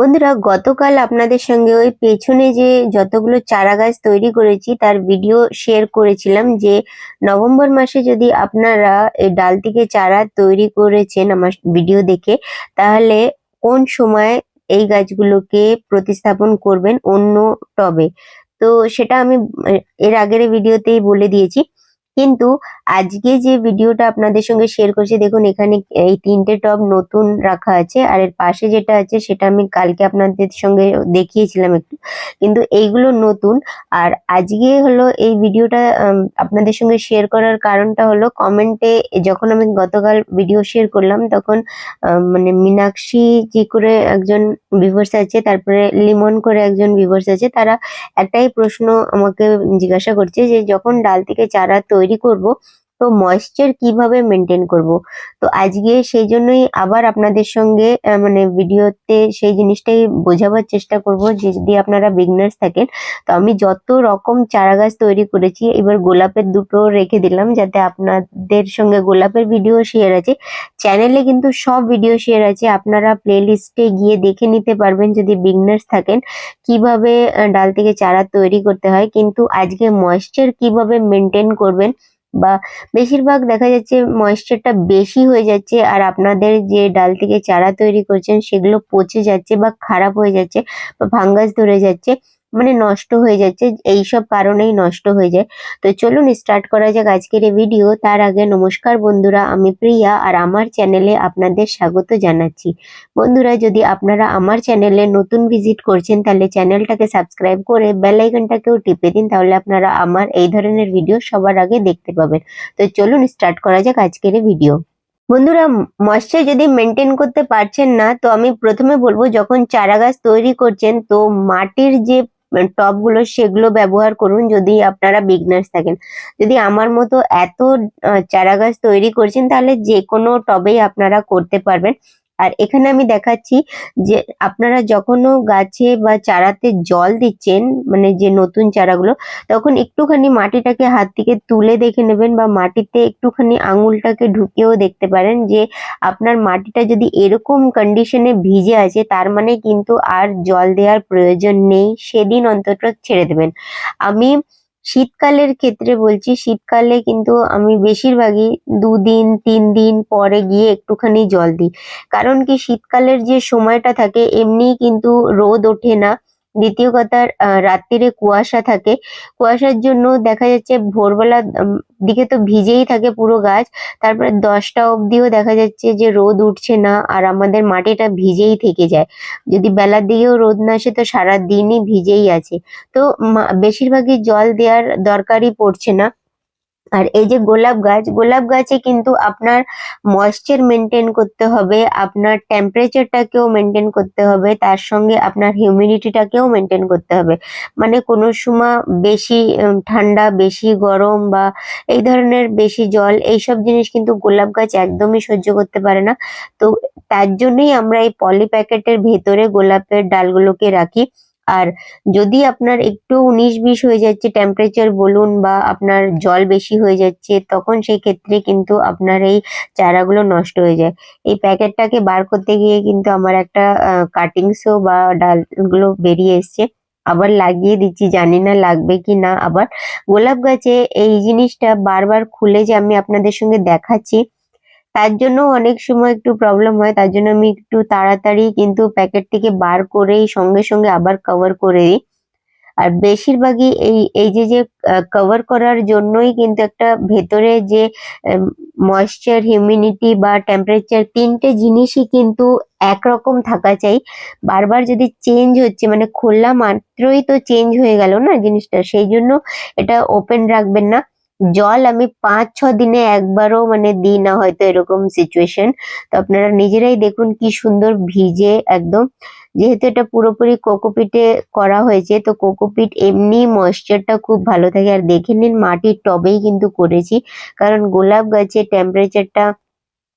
বন্ধুরা, গতকাল আপনাদের সঙ্গে ওই পেছনে যে যতগুলো চারা গাছ তৈরি করেছি, তার ভিডিও শেয়ার করেছিলাম যে নভেম্বর মাসে যদি আপনারা এই ডাল থেকে চারা তৈরি করেছেন আমার ভিডিও দেখে, তাহলে কোন সময় এই গাছগুলোকে প্রতিস্থাপন করবেন অন্য টবে? তো সেটা আমি, এর আগের ভিডিওতেই বলে দিয়েছি। কিন্তু আজকে যে ভিডিওটা আপনাদের সঙ্গে শেয়ার করছি, দেখুন, এখানে এই তিনটে টব নতুন রাখা আছে, আর এর পাশে যেটা আছে, সেটা আমি কালকে আপনাদের সঙ্গে দেখিয়েছিলাম একটু। কিন্তু এইগুলো নতুন, আর আজকে হলো এই ভিডিওটা আপনাদের সঙ্গে শেয়ার করার কারণটা হলো কমেন্টে যখন আমি গতকাল ভিডিও শেয়ার করলাম, তখন মানে মীনাক্ষী জি করে একজন ভিউয়ার্স আছে, তারপরে লিমন করে একজন ভিউয়ার্স আছে, তারা একটাই প্রশ্ন আমাকে জিজ্ঞাসা করছে যে, যখন ডাল থেকে চারা তৈরি করব। তো ময়েশ্চার কীভাবে মেনটেন করব? তো আজকে সেই জন্যই আবার আপনাদের সঙ্গে মানে ভিডিওতে সেই জিনিসটাই বোঝাবার চেষ্টা করব যে যদি আপনারা বিগনার্স থাকেন, তো আমি যত রকম চারা গাছ তৈরি করেছি, এবার গোলাপের দুটো রেখে দিলাম যাতে আপনাদের সঙ্গে গোলাপের ভিডিও শেয়ার আছে। চ্যানেলে কিন্তু সব ভিডিও শেয়ার আছে, আপনারা প্লেলিস্টে গিয়ে দেখে নিতে পারবেন যদি বিগনার্স থাকেন, কীভাবে ডাল থেকে চারা তৈরি করতে হয়। কিন্তু আজকে ময়েশ্চার কীভাবে মেনটেন করবেন বা বেশিরভাগ দেখা যাচ্ছে ময়েশ্চারটা বেশি হয়ে যাচ্ছে আর আপনাদের যে ডাল থেকে চারা তৈরি করছেন সেগুলো পচে যাচ্ছে বা খারাপ হয়ে যাচ্ছে বা ফাঙ্গাস ধরে যাচ্ছে। মানে নষ্ট হয়ে যাচ্ছে, এইসব কারণেই নষ্ট হয়ে যায়। তো চলুন স্টার্ট করা যাক আজকের এই ভিডিও তার আগে নমস্কার বন্ধুরা, আমি প্রিয়া আর আমার চ্যানেলে আপনাদের স্বাগত জানাচ্ছি। বন্ধুরা, যদি আপনারা আমার চ্যানেলে নতুন ভিজিট করছেন, তাহলে চ্যানেলটাকে সাবস্ক্রাইব করে বেল আইকনটাকেও টিপে দিন, তাহলে আপনারা আমার এই ধরনের ভিডিও সবার আগে দেখতে পাবেন। তো চলুন স্টার্ট করা যাক আজকের এই ভিডিও বন্ধুরা ময়েশ্চার যদি মেনটেন করতে পারছেন না, তো আমি প্রথমে বলব, যখন চারা গাছ তৈরি করছেন, তো মাটির যে টবগুলো সেগুলো ব্যবহার করুন যদি আপনারা বিগনার্স থাকেন। যদি আমার মতো এত চারা গাছ তৈরি করছেন তাহলে যে কোনো টবেই আপনারা করতে পারবেন। আর এখানে আমি দেখাচ্ছি যে আপনারা যখনও গাছে বা চারাতে জল দিচ্ছেন মানে যে নতুন চারাগুলো, তখন একটুখানি মাটিটাকে হাত থেকে তুলে দেখে নেবেন বা মাটিতে একটুখানি আঙুলটাকে ঢুকেও দেখতে পারেন যে আপনার মাটিটা যদি এরকম কন্ডিশনে ভিজে আছে, তার মানে কিন্তু আর জল দেওয়ার প্রয়োজন নেই। সেদিন অন্তত ছেড়ে দেবেন। আমি শীতকালের ক্ষেত্রে বলছি, শীতকালে কিন্তু আমি বেশিরভাগই দুদিন তিন দিন পরে গিয়ে একটুখানি জল দিই। কারণ কি, শীতকালের যে সময়টা থাকে, এমনিই কিন্তু রোদ ওঠে না। দ্বিতীয় কথা রাত্রিরে কুয়াশা থাকে। কুয়াশার জন্য দেখা যাচ্ছে ভোরবেলা উম, দিকে তো ভিজেই থাকে পুরো গাছ। তারপরে দশটা অবধিও দেখা যাচ্ছে যে রোদ উঠছে না আর আমাদের মাটিটা ভিজেই থেকে যায়। যদি বেলার দিকেও রোদ না আসে তো সারাদিনই ভিজেই আছে। তো বেশিরভাগই জল দেওয়ার দরকারই পড়ছে না। আর এই যে গোলাপ গাছ, গোলাপ গাছে কিন্তু আপনার ময়েশ্চার মেনটেন করতে হবে, আপনার টেম্পারেচারটাকেও মেনটেন করতে হবে, তার সঙ্গে আপনার হিউমিডিটিটাকেও মেনটেন করতে হবে। মানে কোনো সময় বেশি ঠান্ডা, বেশি গরম বা এই ধরনের বেশি জল, এইসব জিনিস কিন্তু গোলাপ গাছ একদমই সহ্য করতে পারে না। তো তার জন্যই আমরা এই পলি প্যাকেটের ভেতরে গোলাপের ডালগুলোকে রাখি। আর যদি আপনার একটু উনিশ বিশ হয়ে যাচ্ছে টেম্পারেচার বলুন বা আপনার জল বেশি হয়ে যাচ্ছে, তখন সেই ক্ষেত্রে কিন্তু আপনার এই চারাগুলো নষ্ট হয়ে যায়। এই প্যাকেটটাকে বার করতে গিয়ে কিন্তু আমার একটা কাটিংসও বা ডালগুলো বেরিয়ে এসছে। আবার লাগিয়ে দিচ্ছি, জানি না লাগবে কি না। আবার গোলাপ গাছে এই জিনিসটা বারবার খুলে যে আমি আপনাদের সঙ্গে দেখাচ্ছি তার জন্য অনেক সময় একটু প্রবলেম হয়। তার জন্য আমি একটু তাড়াতাড়ি কিন্তু প্যাকেট থেকে বার করেই সঙ্গে সঙ্গে আবার কভার করে দিই। আর বেশিরভাগই এই এই যে যে কভার করার জন্যই কিন্তু একটা ভেতরে যে ময়েশ্চার হিউমিডিটি বা টেম্পারেচার তিনটে জিনিসই কিন্তু একরকম থাকা চাই। বারবার যদি চেঞ্জ হচ্ছে মানে খোলা মাত্রই তো চেঞ্জ হয়ে গেল না জিনিসটা, সেই জন্য এটা ওপেন রাখবেন না। জল আমি পাঁচ, ছ দিনে একবারও মানে দিই না হয়তো এরকম সিচুয়েশন তো আপনারা নিজেরাই দেখুন কি সুন্দর ভিজে একদম। যেহেতু এটা পুরোপুরি কোকোপিটে করা হয়েছে, তো কোকোপিট এমনি ময়েশ্চারটা খুব ভালো থাকে। আর দেখে নিন মাটির টবেই কিন্তু করেছি। কারণ গোলাপ গাছে টেম্পারেচারটা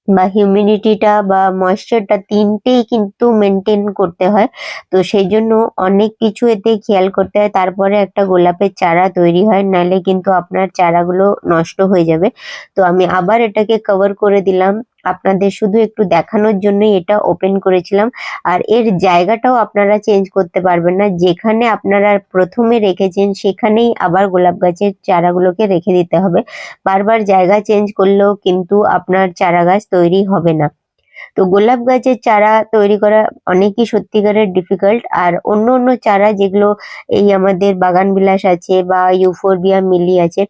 বা হিউমিডিটিটা বা ময়েশ্চারটা তিনটেই কিন্তু মেনটেন করতে হয়। তো সেই জন্য অনেক কিছু এতে খেয়াল করতে হয়। তারপরে একটা গোলাপের চারা তৈরি হয় নাহলে কিন্তু আপনার চারাগুলো নষ্ট হয়ে যাবে। তো আমি আবার এটাকে কভার করে দিলাম। আপনাদের শুধু একটু দেখানোর জন্যই এটা ওপেন করেছিলাম। আর এর জায়গাটাও আপনারা চেঞ্জ করতে পারবেন না। যেখানে আপনারা প্রথমে রেখেছেন, সেখানেই আবার গোলাপ গাছের চারাগুলোকে রেখে দিতে হবে। বারবার জায়গা চেঞ্জ করলেও কিন্তু আপনার চারা গাছ তৈরি হবে না। তো গোলাপ গাছের চারা তৈরি করা অনেকই সত্যিকারের ডিফিকাল্ট আর অন্য অন্য চারা যেগুলো এই আমাদের বাগান বিলাস আছে বা ইউফোরবিয়া মিলি আছে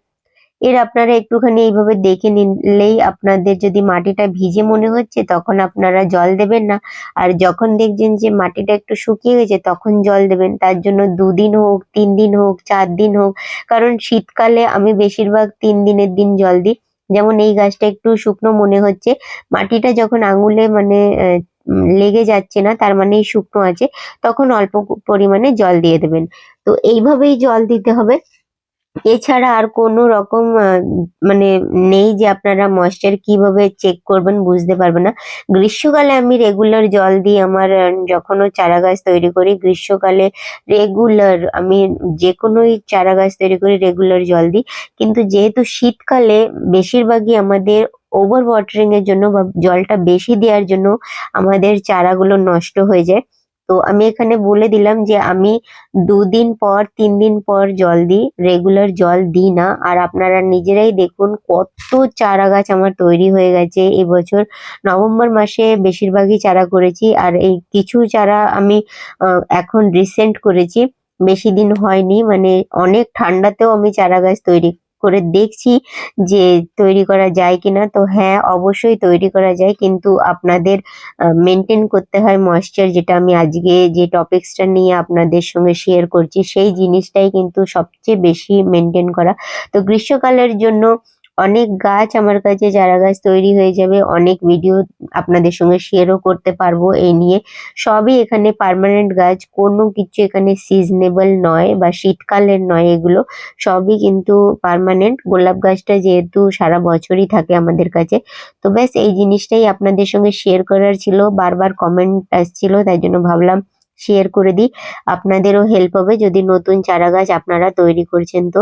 এর আপনারা একটুখানি এইভাবে দেখে নিলেই আপনাদের যদি মাটিটা ভিজে মনে হচ্ছে, তখন আপনারা জল দেবেন না। আর যখন দেখছেন যে মাটিটা একটু শুকিয়ে গেছে, তখন জল দেবেন। তার জন্য দুদিন হোক, তিন দিন হোক, চার দিন হোক, কারণ শীতকালে আমি বেশিরভাগ তিন দিনের দিন জল দিই। যেমন এই গাছটা একটু শুকনো মনে হচ্ছে, মাটিটা যখন আঙুলে মানে লেগে যাচ্ছে না, তার মানে শুকনো আছে, তখন অল্প পরিমাণে জল দিয়ে দেবেন। তো এইভাবেই জল দিতে হবে। এছাড়া আর কোনো রকম মানে নেই যে আপনারা ময়েশ্চার কীভাবে চেক করবেন বুঝতে পারবেন না। গ্রীষ্মকালে আমি রেগুলার জল দিই আমার যখনও চারা গাছ তৈরি করি, গ্রীষ্মকালে রেগুলার আমি যে কোনোই চারা গাছ তৈরি করি রেগুলার জল দিই। কিন্তু যেহেতু শীতকালে বেশিরভাগই আমাদের ওভার ওয়াটারিং এর জন্য বা জলটা বেশি দেওয়ার জন্য আমাদের চারাগুলো নষ্ট হয়ে যায়। তো আমি এখানে বলে দিলাম যে আমি দুদিন পর তিন দিন পর জল দিই রেগুলার জল দিই না। আর আপনারা নিজেরাই দেখুন কত চারা গাছ আমার তৈরি হয়ে গেছে। এবছর নভেম্বর মাসে বেশিরভাগই চারা করেছি। আর এই কিছু চারা আমি এখন রিসেন্ট করেছি। বেশি দিন হয়নি মানে অনেক ঠান্ডাতেও আমি চারা গাছ তৈরি করে দেখছি যে তৈরি করা যায় কিনা। তো হ্যাঁ অবশ্যই তৈরি করা যায়। কিন্তু আপনাদের মেনটেন করতে হয় ময়েশ্চার যেটা আমি আজকে যে টপিক্সটা নিয়ে আপনাদের সঙ্গে শেয়ার করছি, সেই জিনিসটাই কিন্তু সবচেয়ে বেশি মেনটেন করা। তো গ্রীষ্মকালের জন্য অনেক গাছ আমার কাছে, চারা গাছ তৈরি হয়ে যাবে। অনেক ভিডিও আপনাদের সঙ্গে শেয়ারও করতে পারব এই নিয়ে। সবই এখানে পার্মানেন্ট গাছ, কোনো কিছু এখানে সিজনেবল নয় বা শীতকালের নয় এগুলো। সবই কিন্তু পার্মানেন্ট গোলাপ গাছটা যেহেতু সারা বছরই থাকে আমাদের কাছে। তো ব্যাস, এই জিনিসটাই আপনাদের সঙ্গে শেয়ার করার ছিল। বারবার কমেন্ট আসছিল, তাই জন্য ভাবলাম শেয়ার করে দিই। আপনাদেরও হেল্প হবে যদি নতুন চারা গাছ আপনারা তৈরি করছেন তো।